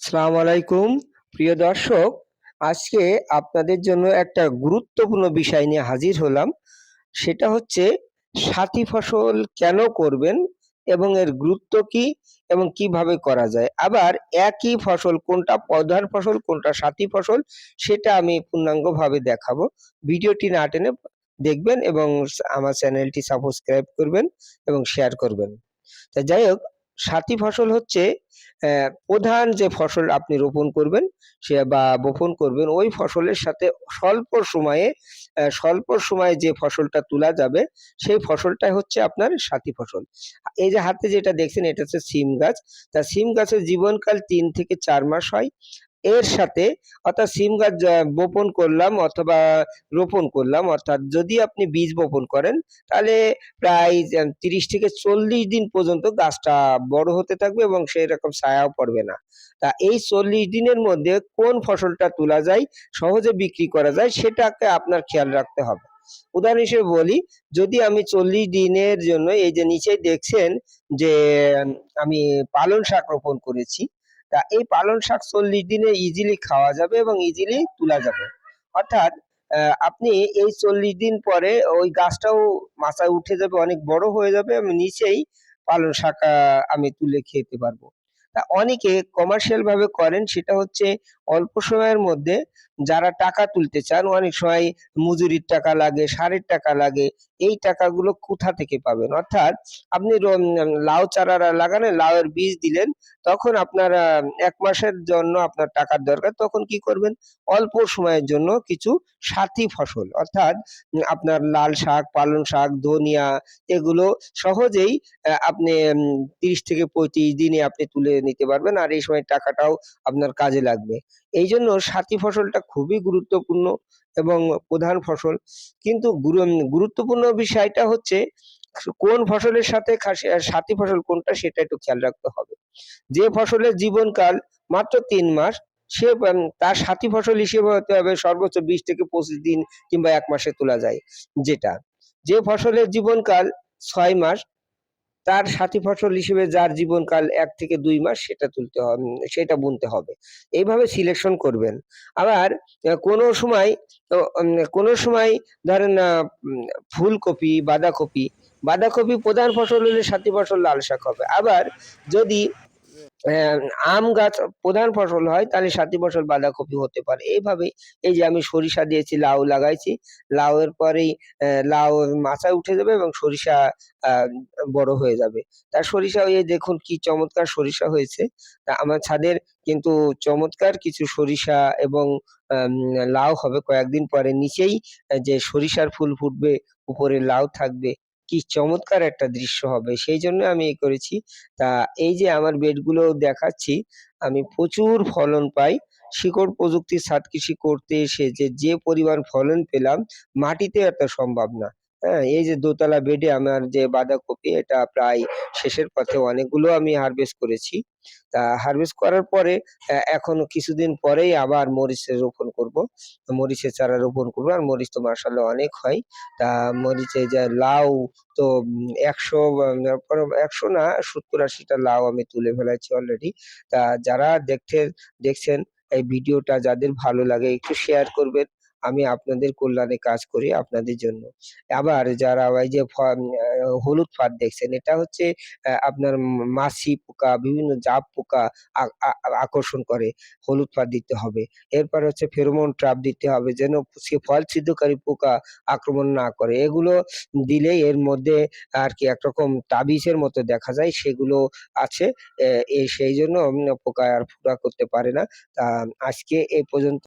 সালাম আলাইকুম প্রিয় দর্শক, আজকে আপনাদের জন্য একটা গুরুত্বপূর্ণ বিষয় নিয়ে হাজির হলাম। সেটা হচ্ছে, সাথী ফসল কেন করবেন এবং এর গুরুত্ব কি এবং কীভাবে করা যায়? আবার একই ফসল কোনটা প্রধান ফসল, কোনটা সাথী ফসল, সেটা আমি পূর্ণাঙ্গভাবে দেখাবো। ভিডিওটি না টেনে দেখবেন এবং আমার চ্যানেলটি সাবস্ক্রাইব করবেন এবং শেয়ার করবেন। তা যাই হোক সাথী ফসল হচ্ছে প্রধান যে ফসল আপনি রোপণ করবেন, সে বা বপন করবেন, ওই ফসলের সাথে স্বল্প সময়ে স্বল্প সময়ে যে ফসলটা তোলা যাবে, সেই ফসলটাই হচ্ছে আপনার সাথী ফসল। এই যে হাতে যেটা দেখছেন, এটা হচ্ছে সিম গাছ। তা সিম গাছের জীবনকাল তিন থেকে চার মাস হয়। এর সাথে অর্থাৎ সিম গাছ বপন করলাম অথবা রোপণ করলাম, অর্থাৎ যদি আপনি বীজ বপন করেন, তাহলে প্রায় তিরিশ থেকে চল্লিশ দিন পর্যন্ত গাছটা বড় হতে থাকবে এবং সেই রকম ছায়াও পড়বে না। তা এই চল্লিশ দিনের মধ্যে কোন ফসলটা তোলা যায়, সহজে বিক্রি করা যায়, সেটাকে আপনার খেয়াল রাখতে হবে। উদাহরণ হিসেবে বলি, যদি আমি চল্লিশ দিনের জন্য এই যে নিচে দেখছেন যে, আমি পালং শাক রোপণ করেছি তা এই পালং শাক চল্লিশ দিনে ইজিলি খাওয়া যাবে এবং ইজিলি তোলা যাবে। অর্থাৎ আপনি এই চল্লিশ দিন পরে ওই গাছটাও মাথায় উঠে যাবে, অনেক বড় হয়ে যাবে, আমি নিচেই পালং শাক আমি তুলে খেতে পারব। তা অনেকে কমার্শিয়াল ভাবে করেন, সেটা হচ্ছে অল্প সময়ের মধ্যে যারা টাকা তুলতে চান, অনেক সময় মজুরির টাকা লাগে, সারের টাকা লাগে, এই টাকাগুলো কোথা থেকে পাবেন? অর্থাৎ আপনি লাউ চারা লাগালেন লাউয়ের বীজ দিলেন, তখন আপনার এক মাসের জন্য আপনার টাকার দরকার, তখন কি করবেন? অল্প সময়ের জন্য কিছু সাথী ফসল, অর্থাৎ আপনার লাল শাক, পালং শাক, ধনিয়া, এগুলো সহজেই আপনি তিরিশ থেকে পঁয়ত্রিশ দিনে আপনি তুলে নিতে পারবেন, আর এই সময় টাকাটাও আপনার কাজে লাগবে। এই জন্য সাথী ফসলটা খুবই গুরুত্বপূর্ণ এবং প্রধান ফসল। কিন্তু গুরুত্বপূর্ণ বিষয়টা হচ্ছে কোন ফসলের সাথে সাথী ফসল কোনটা সেটা একটু খেয়াল রাখতে হবে। যে ফসলের জীবনকাল মাত্র তিন মাস, সে তার সাথী ফসল হিসেবে হতে হবে সর্বোচ্চ বিশ থেকে পঁচিশ দিন কিংবা এক মাসে তোলা যায় যেটা। যে ফসলের জীবনকাল ছয় মাস তার সাথী ফসল হিসেবে যার জীবনকাল এক থেকে দুই মাস সেটা তুলতে হবে সেটা বুনতে হবে। এইভাবে সিলেকশন করবেন। আবার কোন সময় কোন সময় ধরেন ফুলকপি, বাঁধাকপি বাঁধাকপি প্রধান ফসল হলে সাথী ফসল লাল শাক হবে। আবার যদি আম গাছ প্রধান ফসল হয় তাহলে সাথী ফসল বাঁধাকপি হতে পারে। এইভাবে এই যে আমি সরিষা দিয়েছি, লাউ লাগাইছি, লাউয়ের পরেই লাউ মাচায় উঠে যাবে এবং সরিষা বড় হয়ে যাবে। তার সরিষা ওই দেখুন কি চমৎকার সরিষা হয়েছে। আমার ছাদের কিন্তু চমৎকার কিছু সরিষা এবং লাউ হবে। কয়েকদিন পরে নিচেই যে সরিষার ফুল ফুটবে, উপরে লাউ থাকবে। কি চমৎকার একটা দৃশ্য হবে। সেই জন্য আমি এই করেছি। তা এই যে আমার বেডগুলো দেখাচ্ছি, আমি প্রচুর ফলন পাই। শিকড় প্রযুক্তির সাত কৃষি করতে এসে যে যে পরিমাণ ফলন পেলাম, মাটিতে এত সম্ভব না। হ্যাঁ এই যে দোতলা বেডে আমার যে বাঁধাকপি, এটা প্রায় শেষের পথে অনেকগুলো আমি হারভেস্ট করেছি। তা হারভেস্ট করার পরে এখনও কিছুদিন পরেই আবার মরিচের রোপণ করব। মরিচের চারা রোপণ করব আর মরিচ তো মার্শাল্লাহ অনেক হয়। তা মরিচে যে লাউ তো একশো একশো না, সত্তর আশিটা লাউ আমি তুলে ফেলেছি অলরেডি তা যারা দেখতে, দেখছেন এই ভিডিওটা যাদের ভালো লাগে একটু শেয়ার করবেন। আমি আপনাদের কল্যাণে কাজ করি আপনাদের জন্য। আবার যারা ওই যে হলুদ ফাঁদ দেখছেন, এটা হচ্ছে আপনার মাছি পোকা, বিভিন্ন জাপ পোকা আকর্ষণ করে। হলুদ ফাঁদ দিতে হবে। এরপর হচ্ছে ফেরোমন ট্র্যাপ দিতে হবে যেন সে ফল ছিদ্রকারী পোকা আক্রমণ না করে। এগুলো দিলে এর মধ্যে আর কি একরকম তাবিজের মতো দেখা যায়, সেগুলো আছে সেই জন্য পোকা আর ফুটা করতে পারে না। তা, আজকে এ পর্যন্ত